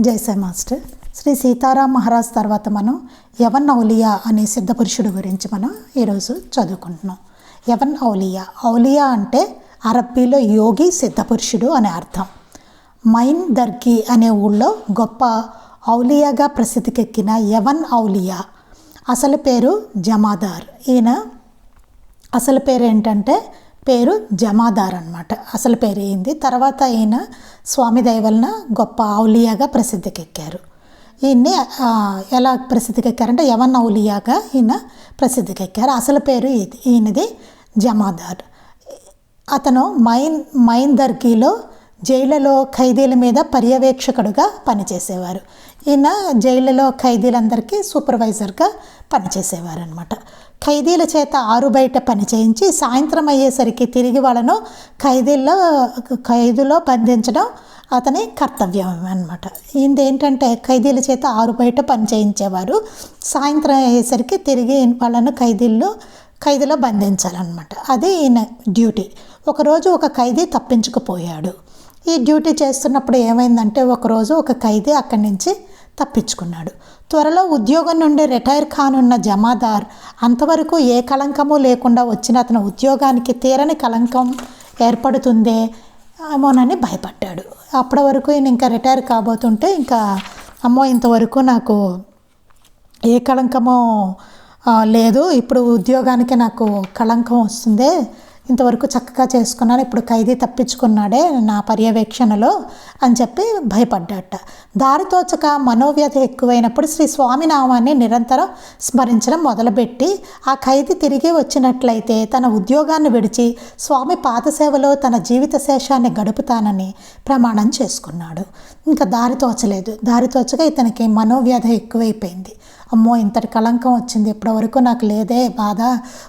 జైసే master. Shri Sitaram Maharaj తర్వాత మనం యవన్ ఔలియా అనే సిద్ధ పురుషుడు గురించి మనం ఈరోజు చదువుకుంటున్నాం. యవన్ ఔలియా ఔలియా అంటే అరబ్బీలో యోగి సిద్ధ పురుషుడు అనే అర్థం. మైన్ దర్గి అనే ఊళ్ళో గొప్ప ఔలియాగా ప్రసిద్ధికెక్కిన యవన్ ఔలియా అసలు పేరు జమాదార్. ఈయన అసలు పేరు ఏంటంటే పేరు జమాదార్ అనమాట అసలు పేరు ఏంది? తర్వాత ఈయన స్వామి దయ వలన గొప్ప ఔలియాగా ప్రసిద్ధికెక్కారు. ఈయన్ని ఎలా ప్రసిద్ధికెక్కారంటే యవన్ ఔలియాగా ఈయన ప్రసిద్ధికెక్కారు. అసలు పేరు ఇది ఈయనది జమాదార్. అతను మైన్ మైన్ దర్గీలో జైళ్ళలో ఖైదీల మీద పర్యవేక్షకుడుగా పనిచేసేవారు. ఈయన జైళ్ళలో ఖైదీలందరికీ సూపర్వైజర్గా పనిచేసేవారు అనమాట ఖైదీల చేత ఆరు బయట పని చేయించి సాయంత్రం అయ్యేసరికి తిరిగి వాళ్ళను ఖైదీల్లో ఖైదులో బంధించడం అతని కర్తవ్యం అనమాట ఈయనది ఏంటంటే ఖైదీల చేత ఆరు బయట పని చేయించేవారు. సాయంత్రం అయ్యేసరికి తిరిగి వాళ్ళను ఖైదీల్లో ఖైదీలో బంధించాలన్నమాట. అది ఈయన డ్యూటీ. ఒకరోజు ఒక ఖైదీ తప్పించుకుపోయాడు. ఈ డ్యూటీ చేస్తున్నప్పుడు ఏమైందంటే ఒకరోజు ఒక ఖైదీ అక్కడి నుంచి తప్పించుకున్నాడు. త్వరలో ఉద్యోగం నుండి రిటైర్ కానున్న జమాదార్ అంతవరకు ఏ కళంకము లేకుండా వచ్చిన అతని ఉద్యోగానికి తీరని కళంకం ఏర్పడుతుందే ఏమోనని భయపడ్డాడు. అప్పటి వరకు ఈయన ఇంకా రిటైర్ కాబోతుంటే ఇంకా అమ్మో ఇంతవరకు నాకు ఏ కళంకమో లేదు. ఇప్పుడు ఉద్యోగానికి నాకు కళంకం వస్తుందే. ఇంతవరకు చక్కగా చేసుకున్నాను ఇప్పుడు ఖైదీ తప్పించుకున్నాడే నా పర్యవేక్షణలో అని చెప్పి భయపడ్డాట. దారితోచక మనోవ్యత ఎక్కువైనప్పుడు శ్రీ స్వామినామాన్ని నిరంతరం స్మరించడం మొదలుపెట్టి ఆ ఖైదీ తిరిగి వచ్చినట్లయితే తన ఉద్యోగాన్ని విడిచి స్వామి పాదసేవలో తన జీవిత శేషాన్ని గడుపుతానని ప్రమాణం చేసుకున్నాడు. ఇంకా దారి తోచలేదు. దారి ఇతనికి మనోవ్యధ ఎక్కువైపోయింది. అమ్మో ఇంతటి కళంకం వచ్చింది. ఇప్పటి వరకు నాకు లేదే బాధ.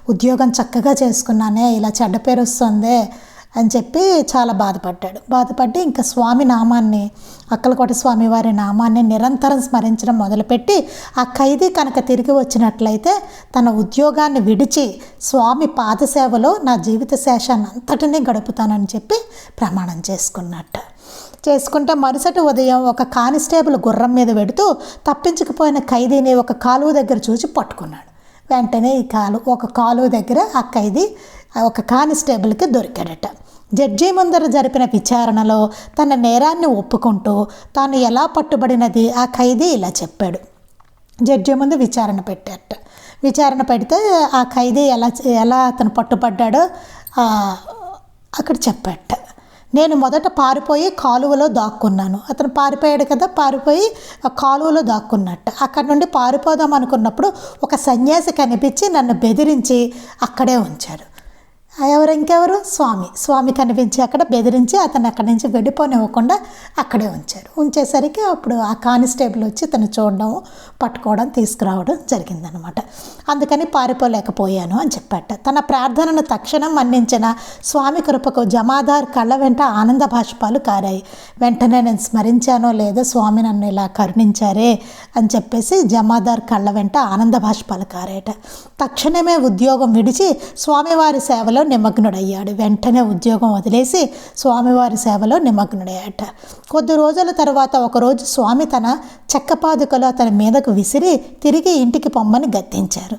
ఉద్యోగం చక్కగా చేసుకున్నానే ఇలా చెడ్డ పేరు వస్తుందే అని చెప్పి చాలా బాధపడ్డాడు. బాధపడి ఇంకా స్వామి నామాన్ని అక్కలకోట స్వామి వారి నామాన్ని నిరంతరం స్మరించడం మొదలుపెట్టి ఆ ఖైదీ కనుక తిరిగి వచ్చినట్లయితే తన ఉద్యోగాన్ని విడిచి స్వామి పాదసేవలో నా జీవిత శేషాన్ని అంతటినీ గడుపుతానని చెప్పి ప్రమాణం చేసుకున్నట్టు. చేసుకుంటే మరుసటి ఉదయం ఒక కానిస్టేబుల్ గుర్రం మీద పెడుతూ తప్పించకపోయిన ఖైదీని ఒక కాలువ దగ్గర చూసి పట్టుకున్నాడు. వెంటనే ఈ కాలు ఒక కాలువ దగ్గర ఆ ఖైదీ ఒక కానిస్టేబుల్కి దొరికాడట. జడ్జి ముందర జరిపిన విచారణలో తన నేరాన్ని ఒప్పుకుంటూ తాను ఎలా పట్టుబడినది ఆ ఖైదీ ఇలా చెప్పాడు. జడ్జి ముందు విచారణ పెట్టారట. విచారణ పెడితే ఆ ఖైదీ ఎలా ఎలా అతను పట్టుబడ్డాడో అక్కడ చెప్పాట నేను మొదట పారిపోయి కాలువలో దాక్కున్నాను. అతను పారిపోయాడు కదా పారిపోయి కాలువలో దాక్కున్నట్టు. అక్కడ నుండి పారిపోదాం అనుకున్నప్పుడు ఒక సన్యాసి కనిపించి నన్ను బెదిరించి అక్కడే ఉంచారు ఎవరు ఇంకెవరు? స్వామి. స్వామి కనిపించి అక్కడ బెదిరించి అతను అక్కడి నుంచి వెళ్ళిపోనివ్వకుండా అక్కడే ఉంచారు. ఉంచేసరికి అప్పుడు ఆ కానిస్టేబుల్ వచ్చి తను చూడడం పట్టుకోవడం తీసుకురావడం జరిగిందనమాట. అందుకని పారిపోలేకపోయాను అని చెప్పాట. తన ప్రార్థనను తక్షణం మన్నించిన స్వామి కృపకు జమాదార్ కళ్ళ వెంట ఆనంద బాష్పాలు కారాయి. వెంటనే నేను స్మరించానో లేదో స్వామి నన్ను ఇలా కరుణించారే అని చెప్పేసి జమాదార్ కళ్ళ వెంట ఆనంద బాష్పాలు కారాయట. తక్షణమే ఉద్యోగం విడిచి స్వామివారి సేవలో నిమగ్నుడయ్యాడు. వెంటనే ఉద్యోగం వదిలేసి స్వామివారి సేవలో నిమగ్నుడయ్యాట. కొద్ది రోజుల తర్వాత ఒకరోజు స్వామి తన చెక్కపాదుకలు అతని మీదకు విసిరి తిరిగి ఇంటికి పొమ్మని గద్దించారు.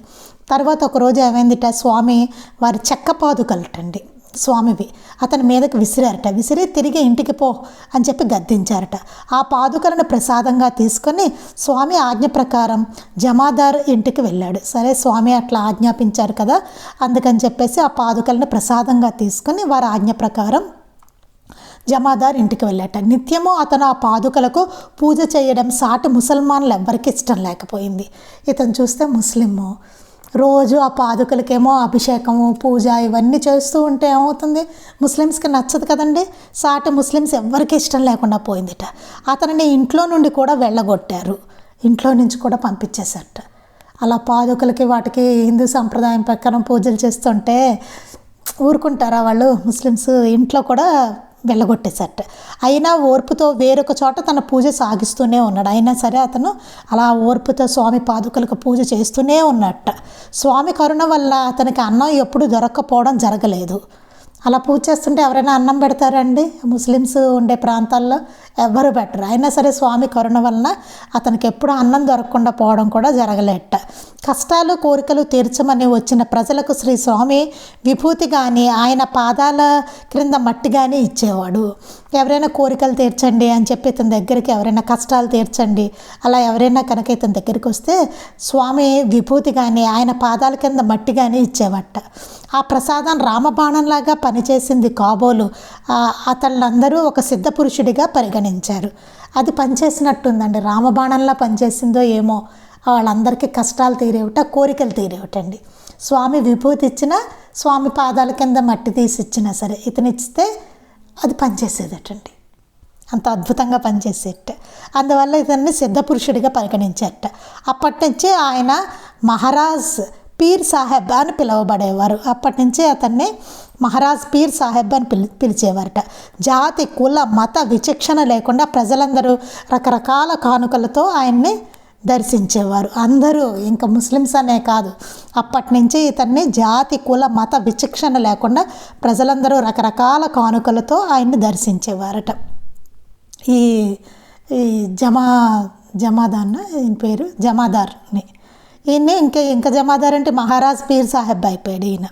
తర్వాత ఒకరోజు ఏమైందిట? స్వామి వారి చెక్క పాదుకలటండి స్వామివి అతని మీదకు విసిరారట. విసిరి తిరిగి ఇంటికి పో అని చెప్పి గద్దించారట. ఆ పాదుకలను ప్రసాదంగా తీసుకొని స్వామి ఆజ్ఞ ప్రకారం జమాదార్ ఇంటికి వెళ్ళాడు. సరే స్వామి అట్లా ఆజ్ఞాపించారు కదా అందుకని చెప్పేసి ఆ పాదుకలను ప్రసాదంగా తీసుకొని వారి ఆజ్ఞ ప్రకారం జమాదార్ ఇంటికి వెళ్ళాట. నిత్యము అతను ఆ పాదుకలకు పూజ చేయడం సాటి ముసల్మాన్లు ఎవ్వరికి ఇష్టం లేకపోయింది. ఇతను చూస్తే ముస్లిము రోజు ఆ పాదుకలకేమో అభిషేకము పూజ ఇవన్నీ చేస్తూ ఉంటే ఏమవుతుంది? ముస్లిమ్స్కి నచ్చదు కదండి? సాటి ముస్లిమ్స్ ఎవ్వరికి ఇష్టం లేకుండా పోయిందిట. అతనిని ఇంట్లో నుండి కూడా వెళ్ళగొట్టారు. ఇంట్లో నుంచి కూడా పంపించేశారట. అలా పాదుకలకి వాటికి హిందూ సంప్రదాయం ప్రకారం పూజలు చేస్తుంటే ఊరుకుంటారా వాళ్ళు ముస్లిమ్స్? ఇంట్లో కూడా వెళ్ళగొట్టేశారట. అయినా ఓర్పుతో వేరొక చోట తన పూజ సాగిస్తూనే ఉన్నాడు. అయినా సరే అతను అలా ఓర్పుతో స్వామి పాదుకలకు పూజ చేస్తూనే ఉన్నట్ట. స్వామి కరుణ వల్ల అతనికి అన్నం ఎప్పుడు దొరక్కపోవడం జరగలేదు. అలా పూజ చేస్తుంటే ఎవరైనా అన్నం పెడతారండి? ముస్లిమ్స్ ఉండే ప్రాంతాల్లో ఎవ్వరు పెట్టరు. అయినా సరే స్వామి కరుణ వలన అతనికి ఎప్పుడు అన్నం దొరకకుండా పోవడం కూడా జరగలేట కష్టాలు కోరికలు తీర్చమని వచ్చిన ప్రజలకు శ్రీ స్వామి విభూతి కానీ ఆయన పాదాల క్రింద మట్టి కానీ ఇచ్చేవాడు. ఎవరైనా కోరికలు తీర్చండి అని చెప్పి ఇతని దగ్గరికి ఎవరైనా కష్టాలు తీర్చండి అలా ఎవరైనా కనుక ఇతని దగ్గరికి వస్తే స్వామి విభూతి కానీ ఆయన పాదాల కింద మట్టి కానీ ఇచ్చేవట. ఆ ప్రసాదం రామబాణంలాగా పనిచేసింది కాబోలు. అతళ్ళందరూ ఒక సిద్ధ పురుషుడిగా పరిగణించారు. అది పనిచేసినట్టుందండి. రామబాణంలా పనిచేసిందో ఏమో వాళ్ళందరికీ కష్టాలు తీరేవిట కోరికలు తీరేవిటండి. స్వామి విభూతి ఇచ్చినా స్వామి పాదాల కింద మట్టి తీసి ఇచ్చినా సరే ఇతనిస్తే అది పనిచేసేదటండి. అంత అద్భుతంగా పనిచేసేట అందువల్ల ఇతన్ని సిద్ధపురుషుడిగా పరిగణించేట అప్పటి నుంచే ఆయన మహారాజ్ పీర్ సాహెబ్ అని పిలువబడేవారు. అప్పటి నుంచే అతన్ని మహారాజ్ పీర్ సాహెబ్ అని పిలి పిలిచేవారట. జాతి కుల మత విచక్షణ లేకుండా ప్రజలందరూ రకరకాల కానుకలతో ఆయన్ని దర్శించేవారు. అందరూ ఇంకా ముస్లిమ్స్ అనే కాదు. అప్పటి నుంచి ఇతన్ని జాతి కుల మత విచక్షణ లేకుండా ప్రజలందరూ రకరకాల కానుకలతో ఆయన్ని దర్శించేవారట. ఈ ఈ జమా జమాదాన్న ఈయన పేరు జమాదార్ని. ఈయన్ని ఇంకా ఇంకా జమాదార్ అంటే మహారాజ్ పీర్ సాహెబ్ అయిపోయాడు ఈయన.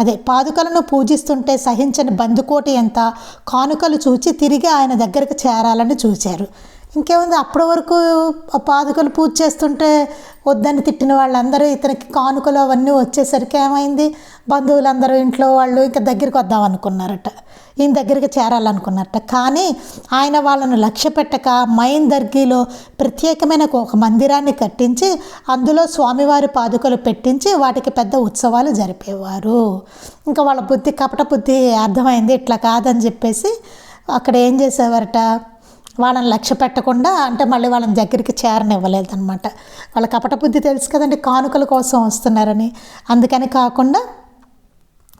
అదే పాదుకలను పూజిస్తుంటే సహించని బందుకోటి ఎంత కానుకలు చూచి తిరిగి ఆయన దగ్గరకు చేరాలని చూశారు ఇంకేముంది? అప్పటి వరకు పాదుకలు పూజ చేస్తుంటే వద్దని తిట్టిన వాళ్ళందరూ ఇతనికి కానుకలు అవన్నీ వచ్చేసరికి ఏమైంది? బంధువులందరూ ఇంట్లో వాళ్ళు ఇంకా దగ్గరికి వద్దాం అనుకున్నారట ఈయన దగ్గరికి చేరాలనుకున్నారట. కానీ ఆయన వాళ్ళను లక్ష్య పెట్టక మైన్ దర్గీలో ప్రత్యేకమైన ఒక మందిరాన్ని కట్టించి అందులో స్వామివారి పాదుకలు పెట్టించి వాటికి పెద్ద ఉత్సవాలు జరిపేవారు. ఇంకా వాళ్ళ బుద్ధి కపట బుద్ధి అర్థమైంది. ఇట్లా కాదని చెప్పేసి అక్కడ ఏం చేసేవారట? వాళ్ళని లక్ష్య పెట్టకుండా అంటే మళ్ళీ వాళ్ళని దగ్గరికి చేరనివ్వలేదు అనమాట వాళ్ళ కపట బుద్ధి తెలుసు కదండి కానుకల కోసం వస్తున్నారని. అందుకని కాకుండా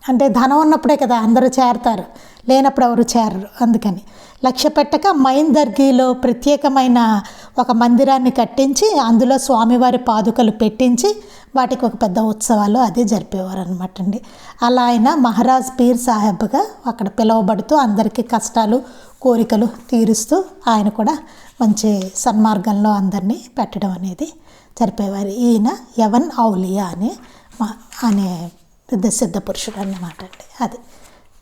అంటే ధనం ఉన్నప్పుడే కదా అందరూ చేరతారు లేనప్పుడు ఎవరు చేరరు అందుకని. లక్ష్య పెట్టక మైందర్గిలో ప్రత్యేకమైన ఒక మందిరాన్ని కట్టించి అందులో స్వామివారి పాదుకలు పెట్టించి వాటికి ఒక పెద్ద ఉత్సవాలు అది జరిపేవారు అనమాట అండి. అలా ఆయన మహారాజ్ పీర్ సాహెబ్గా అక్కడ పిలువబడుతూ అందరికీ కష్టాలు కోరికలు తీరుస్తూ ఆయన కూడా మంచి సన్మార్గంలో అందరినీ పెట్టడం అనేది జరిపేవారు. ఈయన యవన్ ఔలియా అనే మా- అనే పెద్ద సిద్ధ పురుషుడు అన్నమాట అండి అది.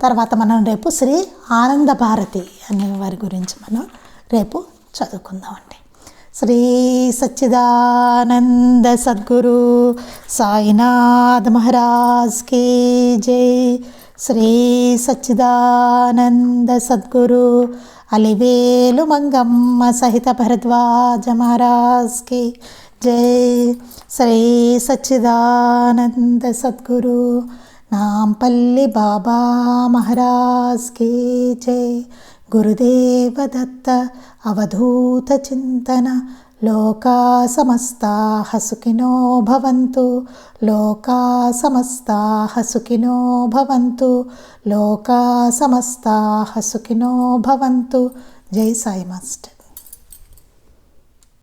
తర్వాత మనం రేపు శ్రీ ఆనంద భారతి అనే వారి గురించి మనం రేపు చదువుకుందామండి శ్రీ సచ్చిదానంద సద్గురు సాయినాథ్ మహారాజ్ కే జై. శ్రీ సచ్చిదానంద సద్గురు అలివేలు మంగమ్మ సహిత భరద్వాజ మహారాజ్కి జై. శ్రీ సచ్చిదానంద సద్గురు నాంపల్లి బాబా మహారాజ్కి జై. గురుదేవదత్త అవధూత చింతన లోకా సమస్తా సుఖినో భవంతు లోకా సమస్తా సుఖినో భవంతు లోకా సమస్తా సుఖినో భవంతు జై సాయి మాస్టర్